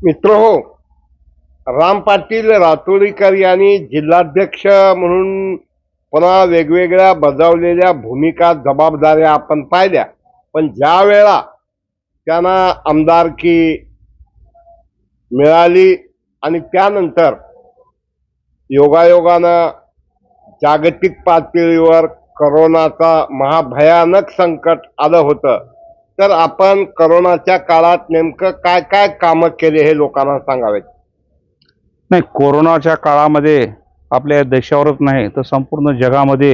मित्र हो राम पाटील रातोडीकर यांनी जिल्हाध्यक्ष म्हणून पुन्हा वेगवेगळ्या बजावलेल्या भूमिका जबाबदाऱ्या आपण पाहिल्या. पण ज्या वेळा त्यांना आमदारकी मिळाली आणि त्यानंतर योगायोगानं जागतिक पातळीवर करोनाचा महाभयानक संकट आलं होतं तर आपण करोनाच्या काळात नेमकं काय काय कामं केले हे लोकांना सांगावेत? नाही कोरोनाच्या काळामध्ये आपल्या देशावरच नाही तर संपूर्ण जगामध्ये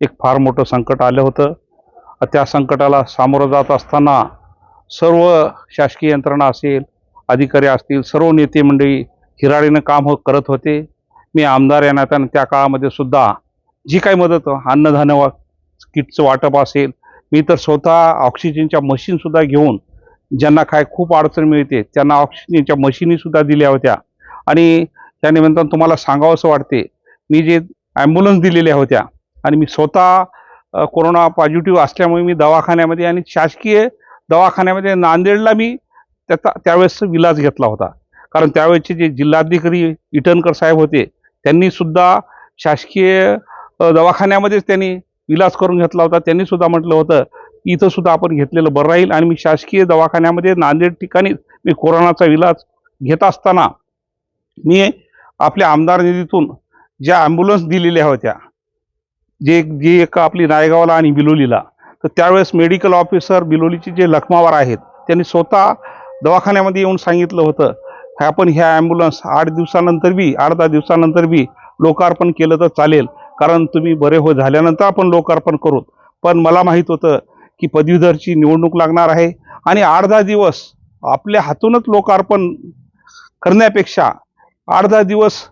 एक फार मोठं संकट आलं होतं. त्या संकटाला सामोरं जात असताना सर्व शासकीय यंत्रणा असेल अधिकारी असतील सर्व नेते मंडळी हिराडीनं काम हो करत होते. मी आमदार या नात्यानं त्या काळामध्ये सुद्धा जी काही मदत अन्नधान्य वा किटचं वाटप असेल मी तर स्वतः ऑक्सिजनच्या मशीनसुद्धा घेऊन ज्यांना काय खूप अडचण मिळते त्यांना ऑक्सिजनच्या मशीनीसुद्धा दिल्या होत्या. आणि त्या निमित्तानं तुम्हाला सांगावंसं वाटते मी जे ॲम्ब्युलन्स दिलेल्या होत्या आणि मी स्वतः कोरोना पॉझिटिव्ह असल्यामुळे मी दवाखान्यामध्ये आणि शासकीय दवाखान्यामध्ये नांदेडला मी त्याचा त्यावेळेस विलाज घेतला होता. कारण त्यावेळेचे जे जिल्हाधिकारी इटनकर साहेब होते त्यांनीसुद्धा शासकीय दवाखान्यामध्येच त्यांनी विलास करून घेतला होता. त्यांनी सुद्धा म्हटलं होतं की इथं सुद्धा आपण घेतलेलं बरं राहील. आणि मी शासकीय दवाखान्यामध्ये नांदेड ठिकाणी मी कोरोनाचा विलाज घेत असताना मी आपल्या आमदार निधीतून ज्या ॲम्ब्युलन्स दिलेल्या होत्या जे जी एक आपली नायगावला आणि बिलोलीला तर त्यावेळेस मेडिकल ऑफिसर बिलोलीचे जे लखमावार आहेत त्यांनी स्वतः दवाखान्यामध्ये येऊन सांगितलं होतं आपण ह्या ॲम्ब्युलन्स आठ दिवसानंतर बी आठ दहा दिवसानंतर बी लोकार्पण केलं तर चालेल. कारण तुम्ही बरे हो झाल्यानंतर आपण लोकार्पण करू. पण मला माहीत होतं की पदवीधरची निवडणूक लागणार आहे आणि आठ दहा दिवस आपल्या हातूनच लोकार्पण करण्यापेक्षा आठ दहा दिवस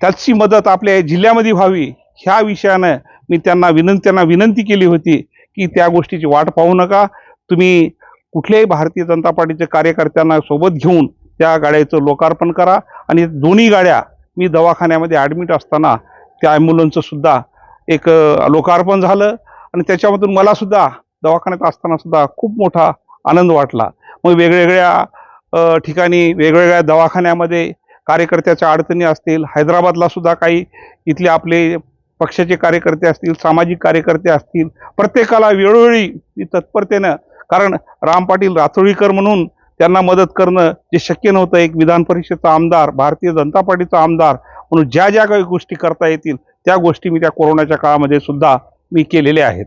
त्याची मदत आपल्या जिल्ह्यामध्ये व्हावी ह्या विषयानं मी त्यांना विनंत्यांना विनंती केली होती की त्या गोष्टीची वाट पाहू नका. तुम्ही कुठल्याही भारतीय जनता पार्टीच्या कार्यकर्त्यांना सोबत घेऊन त्या गाड्याचं लोकार्पण करा आणि दोन्ही गाड्या मी दवाखान्यामध्ये ॲडमिट असताना त्या ॲम्ब्युलन्सचं सुद्धा एक लोकार्पण झालं. आणि त्याच्यामधून मला सुद्धा दवाखान्यात असताना सुद्धा खूप मोठा आनंद वाटला. मग वेगवेगळ्या ठिकाणी वेगवेगळ्या दवाखान्यामध्ये कार्यकर्त्याच्या अडचणी असतील हैदराबादला सुद्धा काही इथले आपले पक्षाचे कार्यकर्ते असतील सामाजिक कार्यकर्ते असतील प्रत्येकाला वेळोवेळी मी तत्परतेनं कारण राम पाटील रातोळीकर म्हणून त्यांना मदत करणं जे शक्य नव्हतं. एक विधान परिषदचा आमदार भारतीय जनता पार्टीचा आमदार म्हणून ज्या ज्या काही गोष्टी करता येतील त्या गोष्टी मी त्या कोरोनाच्या काळामध्ये सुद्धा मी केलेल्या आहेत.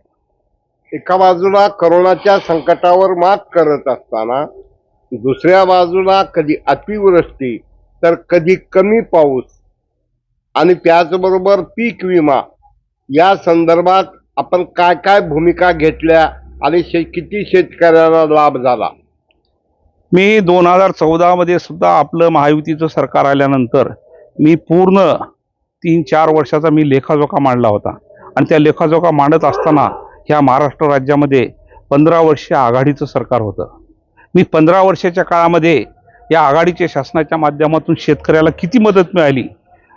एका बाजूला करोनाच्या संकटावर मात करत असताना दुसऱ्या बाजूला कधी अतिवृष्टी तर कधी कमी पाऊस आणि त्याचबरोबर पीक विमा या संदर्भात आपण काय काय भूमिका घेतल्या आणि शे किती शेतकऱ्यांना लाभ झाला? मी दोन हजार चौदामध्ये सुद्धा आपलं महायुतीचं सरकार आल्यानंतर मी पूर्ण तीन चार वर्षाचा मी लेखाजोखा मांडला होता. आणि त्या लेखाजोखा मांडत असताना ह्या महाराष्ट्र राज्यामध्ये पंधरा वर्ष आघाडीचं सरकार होतं. मी पंधरा वर्षाच्या काळामध्ये या आघाडीच्या शासनाच्या माध्यमातून शेतकऱ्याला किती मदत मिळाली?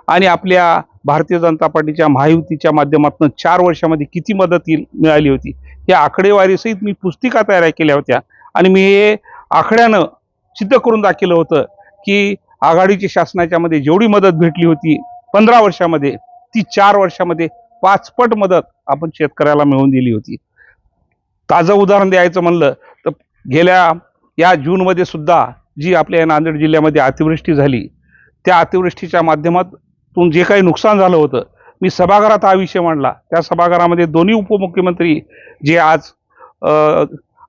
आणि आपल्या भारतीय जनता पार्टीच्या महायुतीच्या माध्यमातून चार वर्षामध्ये किती मदत मिळाली होती? या आकडेवारीसहित मी पुस्तिका तयार केल्या होत्या. आणि मी हे आकड्यानं सिद्ध करून दाखवलं होतं की आघाडीच्या शासनाच्या मध्ये जेवढी मदत भेटली होती पंधरा वर्षामध्ये ती चार वर्षामध्ये पाचपट मदत आपण शेतकऱ्याला मिळवून दिली होती. ताजं उदाहरण द्यायचं म्हणलं तर गेल्या या जूनमध्ये सुद्धा जी आपल्या नांदेड जिल्ह्यामध्ये अतिवृष्टी झाली त्या अतिवृष्टीच्या माध्यमातून जे काही नुकसान झालं होतं मी सभागृहात हा विषय मांडला. त्या सभागृहामध्ये दोन्ही उपमुख्यमंत्री जे आज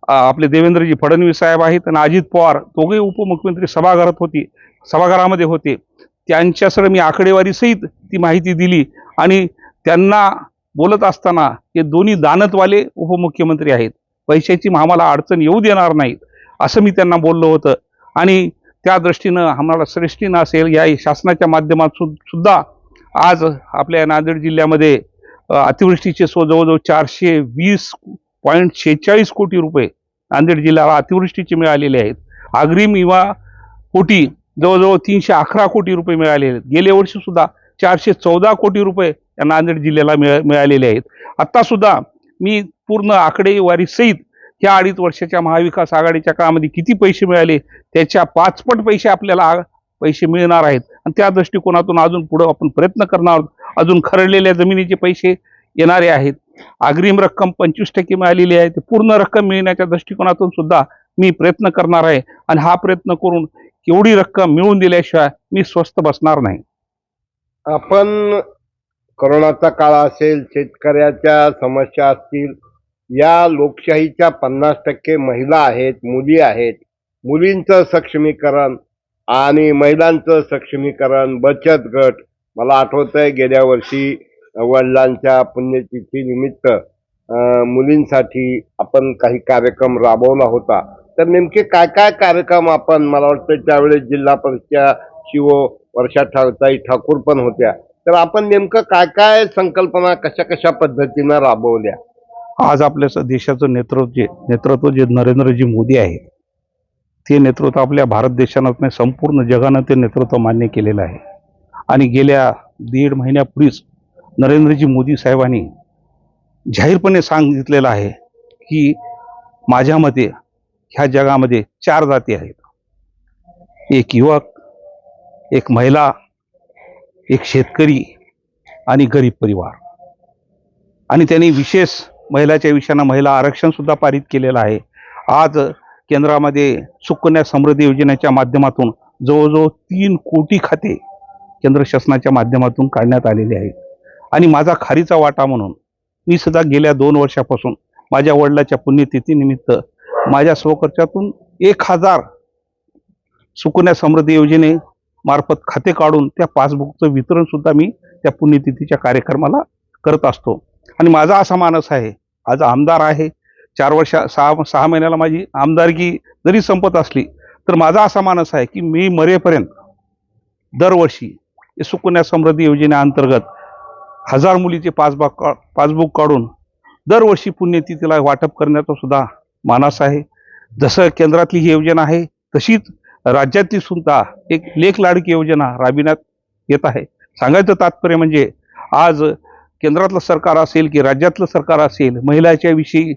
आपले देवेंद्रजी फडणवीस साहेब आहेत आणि अजित पवार दोघे उपमुख्यमंत्री सभागृहात होती. सभागृहामध्ये होते. त्यांच्यासह मी आकडेवारीसहित ती माहिती दिली आणि त्यांना बोलत असताना हे दोन्ही दानतवाले उपमुख्यमंत्री आहेत. पैशाची आम्हाला अडचण येऊ देणार नाहीत असं मी त्यांना बोललो होतं. आणि त्या दृष्टीनं आम्हाला श्रेष्ठीनं असेल या शासनाच्या माध्यमातून सुद्धा आज आपल्या नांदेड जिल्ह्यामध्ये अतिवृष्टीचे सो जवळजवळ चारशे वीस पॉईंट शेहेचाळीस कोटी रुपये नांदेड जिल्ह्याला अतिवृष्टीचे मिळालेले आहेत. अग्रिम विमा कोटी जवळजवळ तीनशे अकरा कोटी रुपये मिळालेले आहेत. गेल्या वर्षी सुद्धा चारशे चौदा कोटी रुपये या नांदेड जिल्ह्याला मिळा मिळालेले आहेत. आत्तासुद्धा मी पूर्ण आकडेवारीसहित ह्या अडीच वर्षाच्या महाविकास आघाडीच्या काळामध्ये किती पैसे मिळाले त्याच्या पाचपट पैसे आपल्याला आ- पैसे मिळणार आहेत. आणि त्या दृष्टिकोनातून अजून पुढं आपण प्रयत्न करणार आहोत. अजून खरडलेल्या जमिनीचे पैसे येणारे आहेत. अग्रिम रक्कम पंचवीस टक्के मिळालेली आहे. ते पूर्ण रक्कम मिळण्याच्या दृष्टिकोनातून सुद्धा मी प्रयत्न करणार आहे. आणि हा प्रयत्न करून एवढी रक्कम मिळवून दिल्याशिवाय मी स्वस्त बसणार नाही. आपण करोनाचा काळ असेल शेतकऱ्याच्या समस्या असतील या लोकशाहीच्या पन्नास टक्के महिला आहेत मुली आहेत. मुलींचं सक्षमीकरण आणि महिलांचं सक्षमीकरण बचत गट मला आठवत आहे गेल्या वर्षी वडिलांच्या पुण्यतिथी निमित्त मुलींसाठी आपण काही कार्यक्रम राबवला होता. तर नेमके काय काय कार्यक्रम आपण मला वाटतं त्यावेळेस जिल्हा परिषद शिव वर्षा ठाकताई ठाकूर पण होत्या तर आपण नेमकं काय काय संकल्पना कशा कशा पद्धतीनं राबवल्या? आज आपल्या देशाचं नेतृत्व जे नेतृत्व जे नरेंद्रजी मोदी आहे ते नेतृत्व आपल्या भारत देशानं नाही संपूर्ण जगानं ते नेतृत्व मान्य केलेलं आहे. आणि गेल्या दीड महिन्यापूर्वीच नरेंद्रजी मोदी साहेबांनी जाहीरपणे सांगितलेलं आहे की माझ्या मते ह्या जगामध्ये चार जाती आहेत. एक युवक एक महिला एक शेतकरी आणि गरीब परिवार. आणि त्यांनी विशेष महिलाच्या विषयानं महिला आरक्षणसुद्धा पारित केलेलं आहे. आज केंद्रामध्ये सुकन्या समृद्धी योजनेच्या माध्यमातून जवळजवळ तीन कोटी खाते केंद्र शासनाच्या माध्यमातून काढण्यात आलेले आहेत. आणि माझा खारीचा वाटा म्हणून मी सुद्धा गेल्या दोन वर्षापासून माझ्या वडिलाच्या पुण्यतिथीनिमित्त माझ्या स्वखर्चातून एक हजार सुकन्या समृद्धी योजने मार्फत खाते काढून त्या पासबुकचं वितरणसुद्धा मी त्या पुण्यतिथीच्या कार्यक्रमाला करत असतो. आणि माझा असा मानस आहे आज आमदार आहे चार वर्ष सहा सहा महिन्याला माझी आमदारकी जरी संपत असली तर माझा असा मानस आहे की मी मरेपर्यंत दरवर्षी सुकन्या समृद्धी योजनेअंतर्गत हजार मुलीचे पासबुक का पासबुक काढून दरवर्षी पुण्यतिथीला वाटप करण्याचा सुद्धा मानस आहे. जसं केंद्रातली ही योजना आहे तशीच राज्यातली सुद्धा एक लेख लाडकी योजना राबविण्यात येत आहे. सांगायचं तात्पर्य म्हणजे आज केंद्रातलं सरकार असेल की राज्यातलं सरकार असेल महिलाच्या विषयी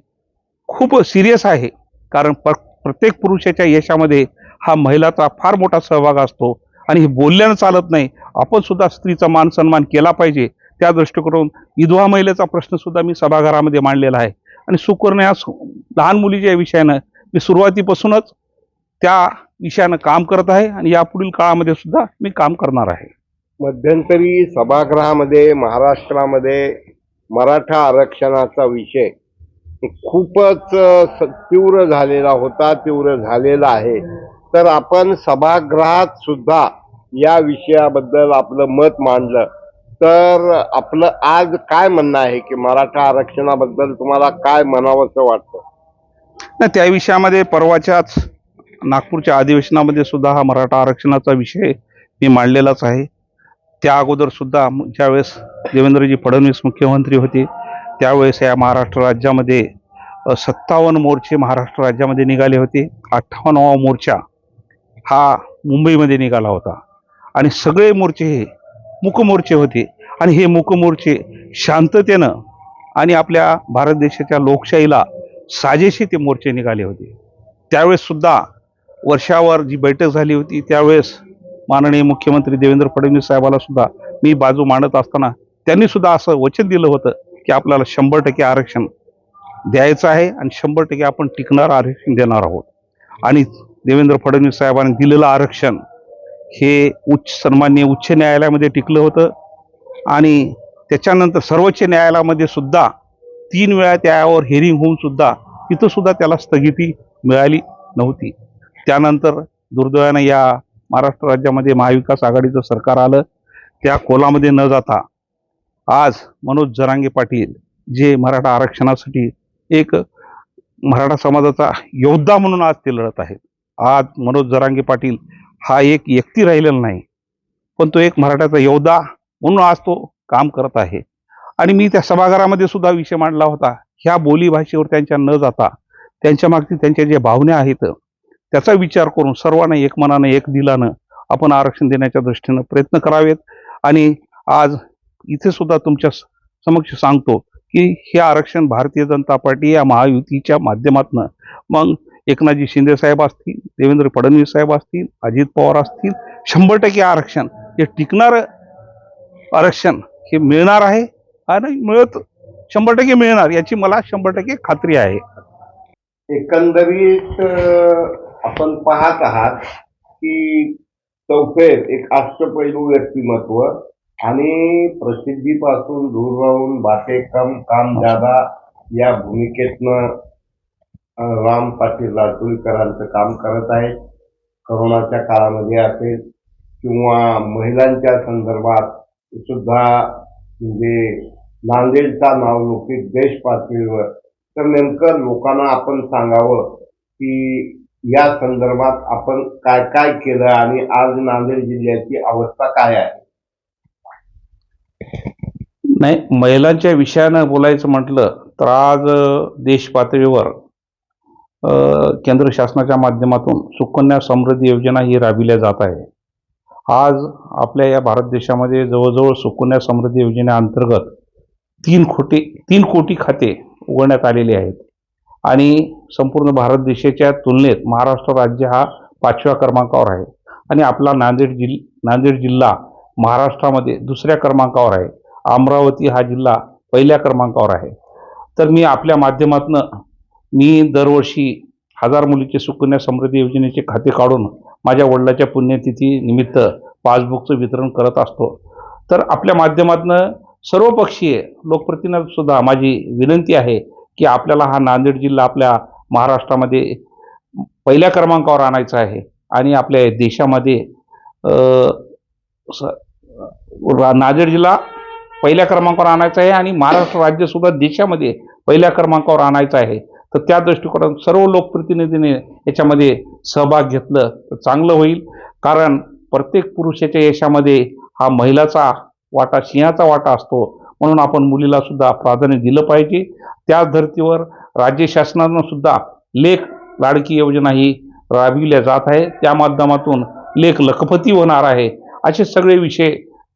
खूप सिरियस आहे. कारण प्र प्रत्येक पुरुषाच्या यशामध्ये हा महिलाचा फार मोठा सहभाग असतो. आणि हे बोलल्यानं चालत नाही. आपण सुद्धा स्त्रीचा मान सन्मान केला पाहिजे. त्या दृष्टीकोनातून विधवा महिलेचा प्रश्नसुद्धा मी सभागृहामध्ये मांडलेला आहे. आणि सुकर्ण सु- लहान मुलीच्या विषयानं मी सुरुवातीपासूनच त्या विषयानं काम करत आहे आणि यापुढील काळामध्ये सुद्धा मी काम करणार आहे. मध्यंतरी सभागृहामध्ये महाराष्ट्रामध्ये मराठा आरक्षणाचा विषय खूपच स- तीव्र झालेला होता तीव्र झालेला आहे. तर आपण सभागृहात सुद्धा या विषयाबद्दल आपलं मत मांडलं. तर आपलं आज काय म्हणणं आहे की मराठा आरक्षणाबद्दल तुम्हाला काय म्हणावंसं वाटतं? नाही त्या विषयामध्ये परवाच्याच नागपूरच्या अधिवेशनामध्ये सुद्धा हा मराठा आरक्षणाचा विषय मी मांडलेलाच आहे. त्या अगोदर सुद्धा ज्यावेळेस देवेंद्रजी फडणवीस मुख्यमंत्री होते त्यावेळेस या महाराष्ट्र राज्यामध्ये सत्तावन्न मोर्चे महाराष्ट्र राज्यामध्ये निघाले होते. अठ्ठावन्नवा मोर्चा हा मुंबईमध्ये निघाला होता. आणि सगळे मोर्चे हे मूकमोर्चे होते. आणि हे मूकमोर्चे शांततेनं आणि आपल्या भारत देशाच्या लोकशाहीला साजेशी ते मोर्चे निघाले होते. त्यावेळेससुद्धा वर्षावर जी बैठक झाली होती त्यावेळेस माननीय मुख्यमंत्री देवेंद्र फडणवीस साहेबालासुद्धा मी बाजू मांडत असताना त्यांनीसुद्धा असं वचन दिलं होतं की आपल्याला शंभर टक्के आरक्षण द्यायचं आहे आणि शंभर टक्के आपण टिकणारं आरक्षण देणार आहोत. आणि देवेंद्र फडणवीस साहेबांनी दिलेलं आरक्षण हे उच्च सन्मान्य उच्च न्यायालयामध्ये टिकलं होतं. आणि त्याच्यानंतर सर्वोच्च न्यायालयामध्ये सुद्धा तीन वेळा त्यावर हेरिंग होऊन सुद्धा त्याला स्थगिती मिळाली नव्हती. त्यानंतर दुर्दैवानं या महाराष्ट्र राज्यामध्ये महाविकास आघाडीचं सरकार आलं. त्या खोलामध्ये न जाता आज मनोज जरांगे पाटील जे मराठा आरक्षणासाठी एक मराठा समाजाचा योद्धा म्हणून आज ते लढत आहेत. आज मनोज जरांगे पाटील हा एक व्यक्ती राहिलेला नाही पण तो एक मराठाचा योद्धा म्हणून आज तो काम करत आहे. आणि मी त्या सभागारामध्ये सुद्धा विषय मांडला होता. ह्या बोलीभाषेवर त्यांच्या न जाता त्यांच्या मागची त्यांच्या ज्या भावना आहेत त्याचा विचार करून सर्वांना एक मनानं एक दिलानं आपण आरक्षण देण्याच्या दृष्टीनं प्रयत्न करावेत. आणि आज इथे सुद्धा तुमच्या स- समक्ष सांगतो की हे आरक्षण भारतीय जनता पार्टी या महायुतीच्या माध्यमातनं मग एकनाथजी शिंदे साहेब असतील देवेंद्र फडणवीस साहेब असतील अजित पवार असतील शंभर टक्के आरक्षण हे टिकणारं आरक्षण हे मिळणार आहे आणि मिळत शंभर टक्के मिळणार याची मला शंभर टक्के खात्री आहे. एकंदरीत आपण पाहत आहात की चौफेत एक अष्टपैलू व्यक्तिमत्व आणि प्रसिद्धीपासून दूर राहून बाते कम काम जादा या भूमिकेतनं राम पाटील लातूरकरांचं काम करत आहेत. करोनाच्या काळामध्ये असेल किंवा महिलांच्या संदर्भात सुद्धा म्हणजे नांदेडचा नावलौकिक देश पातळीवर. तर नेमकं लोकांना आपण सांगावं की या संदर्भात आपण काय काय केलं आणि आज नांदेड जिल्ह्याची अवस्था काय आहे? नाही महिलांच्या विषयानं बोलायचं म्हटलं तर आज देश पातळीवर केंद्र शासनाच्या माध्यमातून सुकन्या समृद्धी योजना ही राबविल्या जात आहे. आज आपल्या या भारत देशामध्ये जवळजवळ सुकन्या समृद्धी योजनेअंतर्गत तीन कोटी तीन कोटी खाते उघडण्यात आलेली आहेत. आणि संपूर्ण भारत देशाच्या तुलनेत महाराष्ट्र राज्य हा पाचव्या क्रमांकावर आहे. आणि आपला नांदेड जिल नांदेड जिल्हा महाराष्ट्रामध्ये दुसऱ्या क्रमांकावर आहे. अमरावती हा जिल्हा पहिल्या क्रमांकावर आहे. तर मी आपल्या माध्यमातनं मी दरवर्षी हजार मुलीचे सुकन्या समृद्धी योजनेचे खाते काढून माझ्या वडिलाच्या पुण्यतिथी निमित्त पासबुकचं वितरण करत असतो. तर आपल्या माध्यमातनं सर्वपक्षीय लोकप्रतिनिधीसुद्धा माझी विनंती आहे की आपल्याला हा नांदेड जिल्हा आपल्या महाराष्ट्रामध्ये पहिल्या क्रमांकावर आणायचा आहे आणि आपल्या देशामध्ये स- नांदेड जिल्हा पहिल्या क्रमांकावर आणायचा आहे आणि महाराष्ट्र राज्यसुद्धा देशामध्ये पहिल्या क्रमांकावर आणायचं आहे. तर त्या दृष्टिकोनातून सर्व लोकप्रतिनिधीने याच्यामध्ये सहभाग घेतलं तर चांगलं होईल. कारण प्रत्येक पुरुषाच्या यशामध्ये हा महिलाचा वाटा सिंहाचा वाटा असतो. म्हणून आपण मुलीला सुद्धा प्राधान्य दिलं पाहिजे. त्याच धर्तीवर राज्य शासनानं सुद्धा लेख लाडकी योजना ही राबविल्या जात आहे. त्या माध्यमातून लेख लखपती होणार आहे. असे सगळे विषय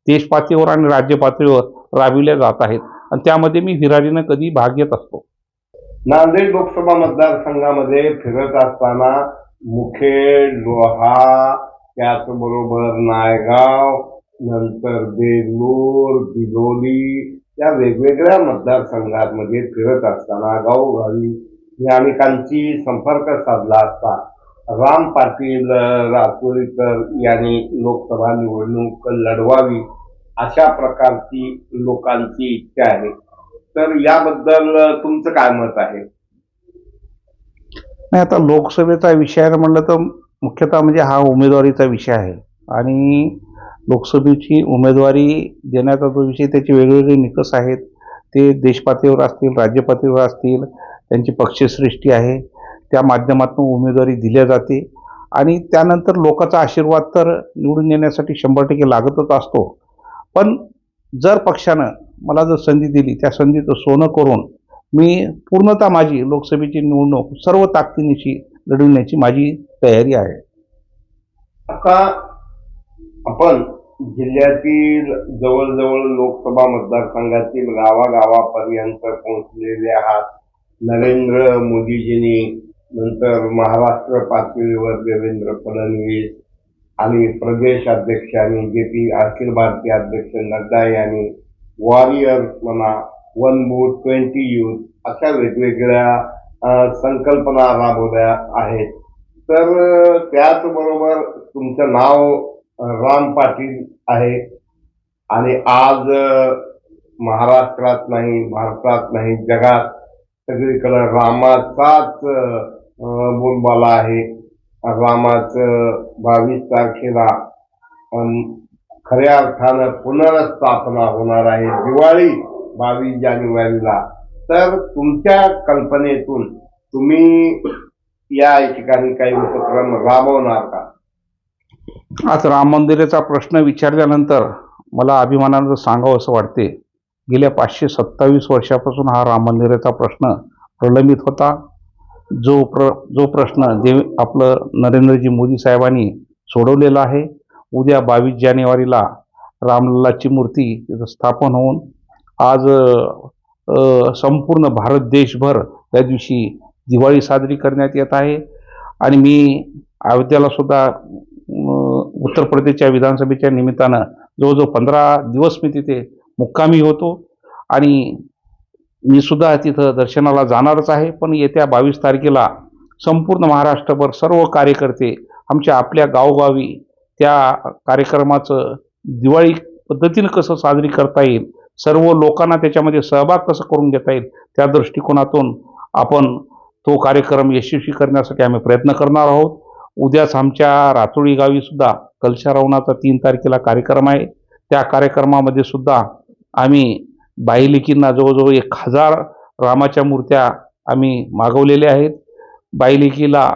देशपातळीवर आणि राज्य पातळीवर राबविल्या जात आहेत. आणि त्यामध्ये मी हिरारीनं कधी भाग घेत असतो. नांदेड लोकसभा मतदारसंघामध्ये फिरत असताना मुखेड लोहा त्याचबरोबर नायगाव नंतर बेलूर बिलोली या वेगवेगळ्या मतदारसंघांमध्ये फिरत असताना गावोगावी मी संपर्क साधला असता. राम पाटील अं, रातोरीकर यांनी लोकसभा निवडणूक लढवावी अशा प्रकारची लोकांची इच्छा आहे. तर याबद्दल तुमचं काय मत आहे? नाही आता लोकसभेचा विषय म्हणलं तर मुख्यतः म्हणजे हा उमेदवारीचा विषय आहे. आणि लोकसभेची उमेदवारी देण्याचा जो विषय त्याचे वेगवेगळे निकष आहेत. ते देशपातळीवर असतील राज्यपातळीवर असतील त्यांची पक्षश्रेष्ठी आहे. त्या माध्यमातून उमेदवारी दिल्या जाते. आणि त्यानंतर लोकांचा आशीर्वाद तर निवडून येण्यासाठी शंभर टक्के लागतच असतो. पण जर पक्षानं मला जर संधी दिली त्या संधीचं सोनं करून मी पूर्णतः माझी लोकसभेची निवडणूक सर्व ताकदीनिशी लढवण्याची माझी तयारी आहे. आता आपण जिल्ह्यातील जवळजवळ लोकसभा मतदारसंघातील गावागावापर्यंत पोहोचलेले आहात. नरेंद्र मोदीजींनी नंतर महाराष्ट्र पातळीवर देवेंद्र फडणवीस आणि प्रदेश अध्यक्षांनी जे पी अखिल भारतीय अध्यक्ष नड्डा यांनी वॉरियर म्हणा वन बूट ट्वेंटी युथ अशा वेगवेगळ्या संकल्पना राबवल्या आहेत. तर त्याचबरोबर तुमचं नाव राम पाटील आहे. आणि आज महाराष्ट्रात नाही भारतात नाही जगात सगळीकडे रामाचाच बोलबाला आहे. रामाचं बावीस तारखेला खऱ्या अर्थानं पुनर्स्थापना होणार आहे. दिवाळी बावीस जानेवारीला. तर तुमच्या कल्पनेतून तुम्ही या ठिकाणी काही उपक्रम राबवणार का? आज राम मंदिराचा प्रश्न विचारल्यानंतर मला अभिमानानं सांगावं असं वाटते. गेल्या पाचशे सत्तावीस वर्षापासून हा राम मंदिराचा प्रश्न प्रलंबित होता. जो प्र जो प्रश्न देव आपलं नरेंद्रजी मोदी साहेबांनी सोडवलेला आहे उद्या बावीस जानेवारीला रामलल्लाची मूर्ती तिथं स्थापन होऊन आज संपूर्ण भारत देशभर त्या दिवशी दिवाळी साजरी करण्यात येत आहे. आणि मी अयोध्याला सुद्धा उत्तर प्रदेशच्या विधानसभेच्या निमित्तानं जवळजवळ पंधरा दिवस मी तिथे मुक्कामी होतो. आणि मी सुद्धा तिथं दर्शनाला जाणारच आहे. पण येत्या बावीस तारखेला संपूर्ण महाराष्ट्रभर सर्व कार्यकर्ते आमच्या आपल्या गावोगावी त्या कार्यक्रमाचं दिवाळी पद्धतीनं कसं साजरी करता येईल सर्व लोकांना त्याच्यामध्ये सहभाग कसं करून घेता येईल त्या दृष्टिकोनातून आपण तो कार्यक्रम यशस्वी करण्यासाठी आम्ही प्रयत्न करणार आहोत. उद्याच आमच्या रातोळी गावी सुद्धा कलशारवणाचा तीन तारखेला कार्यक्रम आहे. त्या कार्यक्रमामध्ये सुद्धा आम्ही बाईलिकींना जवळजवळ एक हजार रामाच्या मूर्त्या आम्ही मागवलेल्या आहेत. बाईलिकीला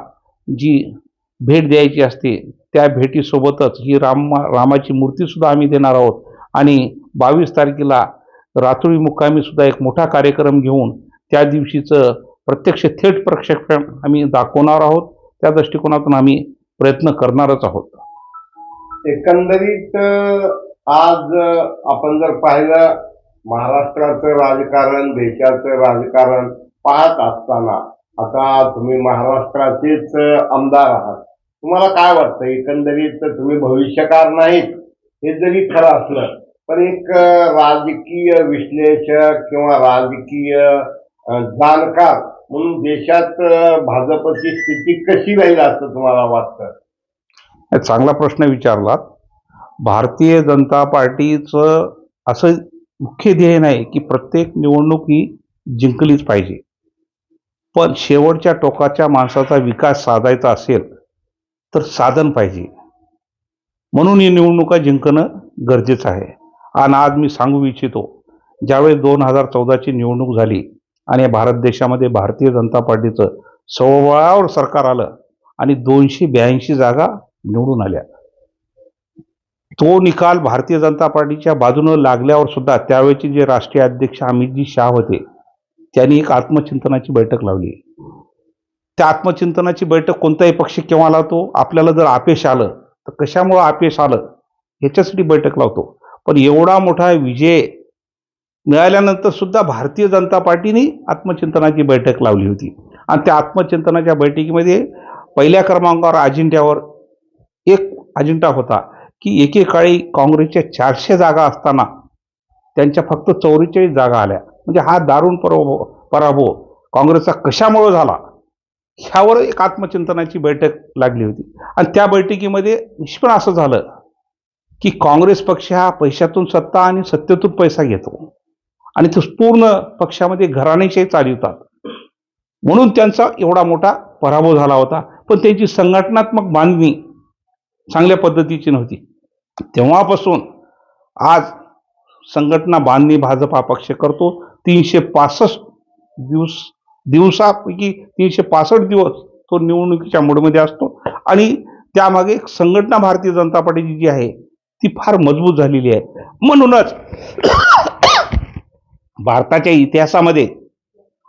जी भेट द्यायची असते त्या भेटीसोबतच ही राम रामाची मूर्तीसुद्धा आम्ही देणार आहोत. आणि बावीस तारखेला रातोळी मुक्कामीसुद्धा एक मोठा कार्यक्रम घेऊन त्या दिवशीचं प्रत्यक्ष थेट प्रक्षेपण आम्ही दाखवणार आहोत. त्या दृष्टिकोनातून आम्ही प्रयत्न करणारच आहोत. एकंदरीत आज आपण जर पाहिलं महाराष्ट्राचं राजकारण देशाचं राजकारण पाहत असताना आता तुम्ही महाराष्ट्राचेच आमदार आहात. तुम्हाला काय वाटतं? एकंदरीत तुम्ही भविष्यकार नाहीत. हे जरी खरं असलं पण एक राजकीय विश्लेषक किंवा राजकीय जाणकार म्हणून देशात भाजपची स्थिती कशी राहील असं तुम्हाला वाटतं? चांगला प्रश्न विचारलात भारतीय जनता पार्टीचं असं मुख्य ध्येय नाही की प्रत्येक निवडणूक ही जिंकलीच पाहिजे. पण शेवटच्या टोकाच्या माणसाचा विकास साधायचा असेल तर साधन पाहिजे. म्हणून ही निवडणुका जिंकणं गरजेचं आहे. आणि आज मी सांगू इच्छितो ज्यावेळेस दोन हजार चौदाची निवडणूक झाली आणि भारत देशामध्ये भारतीय जनता पार्टीचं सव्वावर सरकार आलं आणि दोनशे ब्याऐंशी जागा निवडून आल्या. तो निकाल भारतीय जनता पार्टीच्या बाजूनं लागल्यावर सुद्धा त्यावेळेचे जे राष्ट्रीय अध्यक्ष अमितजी शाह होते त्यांनी एक आत्मचिंतनाची बैठक लावली. त्या आत्मचिंतनाची बैठक कोणताही पक्ष केव्हा लावतो आपल्याला जर अपयश आलं तर कशामुळं अपयश आलं ह्याच्यासाठी बैठक लावतो. पण एवढा मोठा विजय मिळाल्यानंतर सुद्धा भारतीय जनता पार्टीने आत्मचिंतनाची बैठक लावली होती. आणि त्या आत्मचिंतनाच्या बैठकीमध्ये पहिल्या क्रमांकावर अजिंठ्यावर एक अजिंठा होता की एकेकाळी काँग्रेसच्या चारशे जागा असताना त्यांच्या फक्त चौवेचाळीस जागा आल्या. म्हणजे हा दारुण पराभव पराभव काँग्रेसचा कशामुळं झाला? ह्यावर एक आत्मचिंतनाची बैठक लागली होती. आणि त्या बैठकीमध्ये निष्पण असं झालं की काँग्रेस पक्ष हा पैशातून सत्ता आणि सत्तेतून पैसा घेतो. आणि तो पूर्ण पक्षामध्ये घराणेशाही चालवतात. म्हणून त्यांचा एवढा मोठा पराभव झाला होता. पण त्यांची संघटनात्मक बांधणी चांगल्या पद्धतीची नव्हती. तेव्हापासून आज संघटना बांधणी भाजप हा पक्ष करतो. तीनशे पासष्ट दिवस दिवसापैकी तीनशे पासष्ट दिवस तो निवडणुकीच्या मूडमध्ये असतो. आणि त्यामागे एक संघटना भारतीय जनता पार्टीची जी आहे ती फार मजबूत झालेली आहे. म्हणूनच भारताच्या इतिहासामध्ये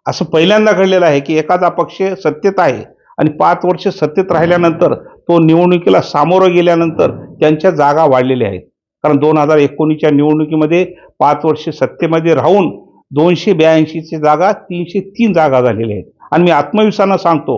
असं पहिल्यांदा घडलेलं आहे की एखादा पक्ष सत्तेत आहे आणि पाच वर्ष सत्तेत राहिल्यानंतर तो निवडणुकीला सामोरं गेल्यानंतर त्यांच्या जागा वाढलेल्या आहेत. कारण दोन हजार एकोणीसच्या निवडणुकीमध्ये पाच वर्ष सत्तेमध्ये राहून दोनशे ब्याऐंशीची जागा तीनशे तीन जागा झालेल्या आहेत. आणि मी आत्मविश्वासानं सांगतो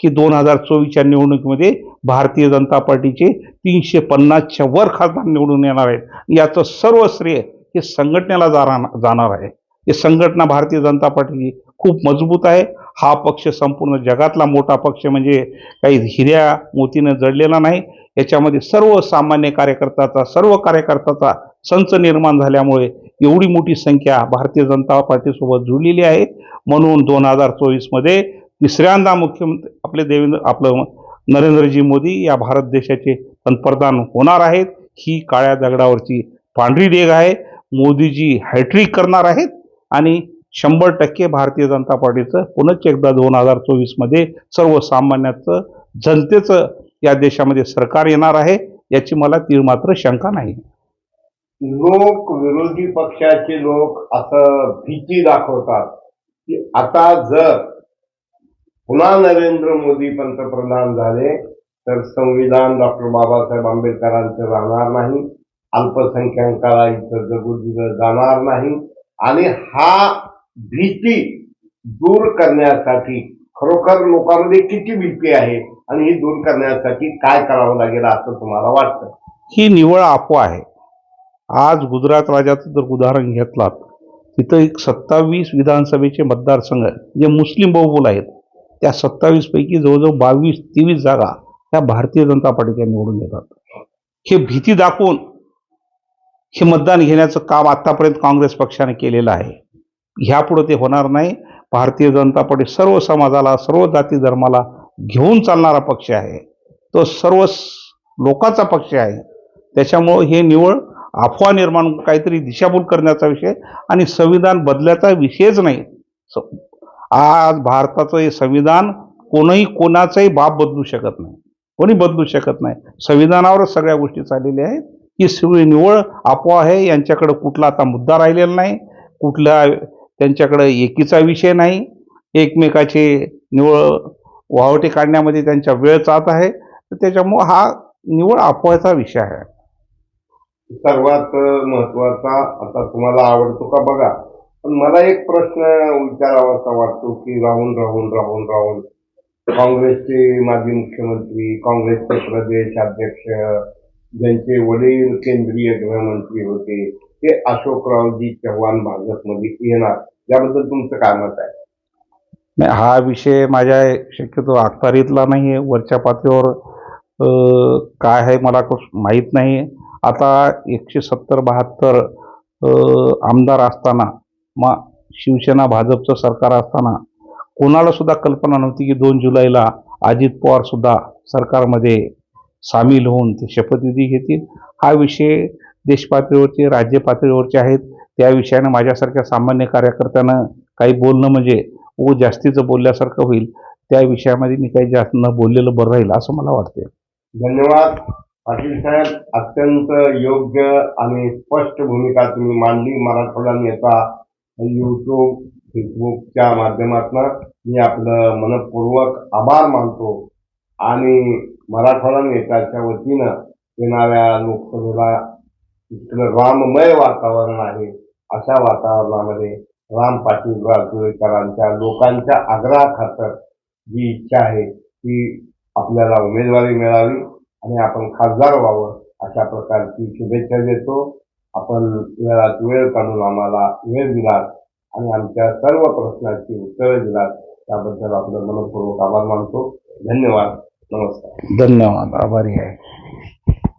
की दोन हजार चोवीसच्या निवडणुकीमध्ये भारतीय जनता पार्टीचे तीनशे पन्नासच्या वर खासदार निवडून येणार आहेत. याचं सर्व श्रेय हे संघटनेला जाणार जाणार आहे. हे संघटना भारतीय जनता पार्टीची खूप मजबूत आहे. हा पक्ष संपूर्ण जगातला मोठा पक्ष म्हणजे काही हिऱ्या मोतीनं जडलेला नाही. याच्यामध्ये सर्व सामान्य कार्यकर्त्याचा सर्व कार्यकर्त्याचा संच निर्माण झाल्यामुळे एवढी मोठी संख्या भारतीय जनता पार्टीसोबत जुळलेली आहे म्हणून दोन हजार चोवीसमध्ये तिसऱ्यांदा मुख्यमंत्री आपले देवेंद्र आपलं नरेंद्रजी मोदी या भारत देशाचे पंतप्रधान होणार आहेत. ही काळ्या दगडावरची पांढरी डेग आहे. मोदीजी हॅट्रिक करणार आहेत आणि शंभर टक्के भारतीय जनता पार्टीचं पुनच एकदा दोन हजार चोवीसमध्ये सर्वसामान्याचं जनतेचं या देशामध्ये सरकार येणार आहे. याची मला ती मात्र शंका नाही. लोक विरोधी पक्षाचे लोक असं भीती दाखवतात की आता जर पुन्हा नरेंद्र मोदी पंतप्रधान झाले तर संविधान डॉक्टर बाबासाहेब आंबेडकरांचं राहणार नाही अल्पसंख्याकाला इथं जगू दिलं जाणार नाही आणि हा भीती दूर करण्यासाठी खरोखर लोकांमध्ये किती भीती आहे आणि ही दूर करण्यासाठी काय करावं लागेल असं तुम्हाला वाटतं? ही निवळ अफवा आहे. आज गुजरात राज्याचं जर उदाहरण घेतलात तिथं एक सत्तावीस विधानसभेचे मतदारसंघ जे मुस्लिम बहुबोल आहेत. त्या सत्तावीसपैकी जवळजवळ बावीस तेवीस जागा ह्या भारतीय जनता पार्टीच्या निवडून येतात. हे भीती दाखवून हे मतदान घेण्याचं काम आत्तापर्यंत काँग्रेस पक्षाने केलेलं आहे. ह्यापुढे ते होणार नाही. भारतीय जनता पार्टी सर्व समाजाला सर्व जाती धर्माला घेऊन चालणारा पक्ष आहे. तो सर्व लोकाचा लोकांचा पक्ष आहे. त्याच्यामुळं हे निवड अफवा निर्माण काहीतरी दिशाभूल करण्याचा विषय आणि संविधान बदलायचा विषयच नाही. स- आज भारताचं हे संविधान कोणीही कोणाचाही बाप बदलू शकत नाही. कोणी बदलू शकत नाही. संविधानावरच सगळ्या गोष्टी चाललेल्या आहेत. की सगळी निवळ अफवा आहे. यांच्याकडे कुठला आता मुद्दा राहिलेला नाही. कुठला त्यांच्याकडे एकीचा विषय नाही. एकमेकाचे निवळ वावटे काढण्यामध्ये त्यांचा वेळ जात आहे. तर त्याच्यामुळं हा निवळ अफवाचा विषय आहे. सर्वात महत्त्वाचा आता तुम्हाला आवडतो का बघा. पण मला एक प्रश्न विचारावासा वाटतो की राहून राहून राहून राहून काँग्रेसचे माजी मुख्यमंत्री काँग्रेसचे प्रदेश अध्यक्ष ज्यांचे वडील केंद्रीय गृहमंत्री होते ते अशोकरावजी चव्हाण भाजपमध्ये येणार. याबद्दल तुमचं काय मत आहे? नाही हा विषय माझ्या शक्यतो अखतारीतला नाही आहे वरच्या पातळीवर काय आहे मला माहीत नाही. आता एकशे सत्तर बहात्तर आमदार असताना मग शिवसेना भाजपचं सरकार असताना कोणाला सुद्धा कल्पना नव्हती की दोन जुलैला अजित पवार सुद्धा सरकारमध्ये सामील होऊन ते शपथविधी घेतील. हा विषय देश पातळीवरचे राज्य पातळीवरचे आहेत. त्या विषयानं माझ्यासारख्या सामान्य कार्यकर्त्यानं काही बोलणं म्हणजे व जास्तीचं बोलल्यासारखं होईल. त्या विषयामध्ये मी काही जास्त न बोललेलं बरं राहील असं मला वाटते धन्यवाद. पाटील साहेब अत्यंत योग्य आणि स्पष्ट भूमिका तुम्ही मांडली मराठवाडा नेता युट्यूब फेसबुकच्या माध्यमातून. मी आपलं मनपूर्वक आभार मानतो. आणि मराठवाडा नेत्याच्या वतीनं येणाऱ्या लोकसभेला इथलं राममय वातावरण आहे अशा वातावरणामध्ये राम पाटील राजूरकरांच्या लोकांच्या आग्रहाखातर जी इच्छा आहे ती आपल्याला उमेदवारी मिळावी. आणि आपण खासदार व्हावं अशा प्रकारची शुभेच्छा देतो. आपण वेळात वेळ काढून आम्हाला वेळ दिलात आणि आमच्या सर्व प्रश्नांची उत्तरं दिलात. त्याबद्दल आपलं मनपूर्वक आभार मानतो. धन्यवाद. नमस्कार. धन्यवाद. आभारी आहे.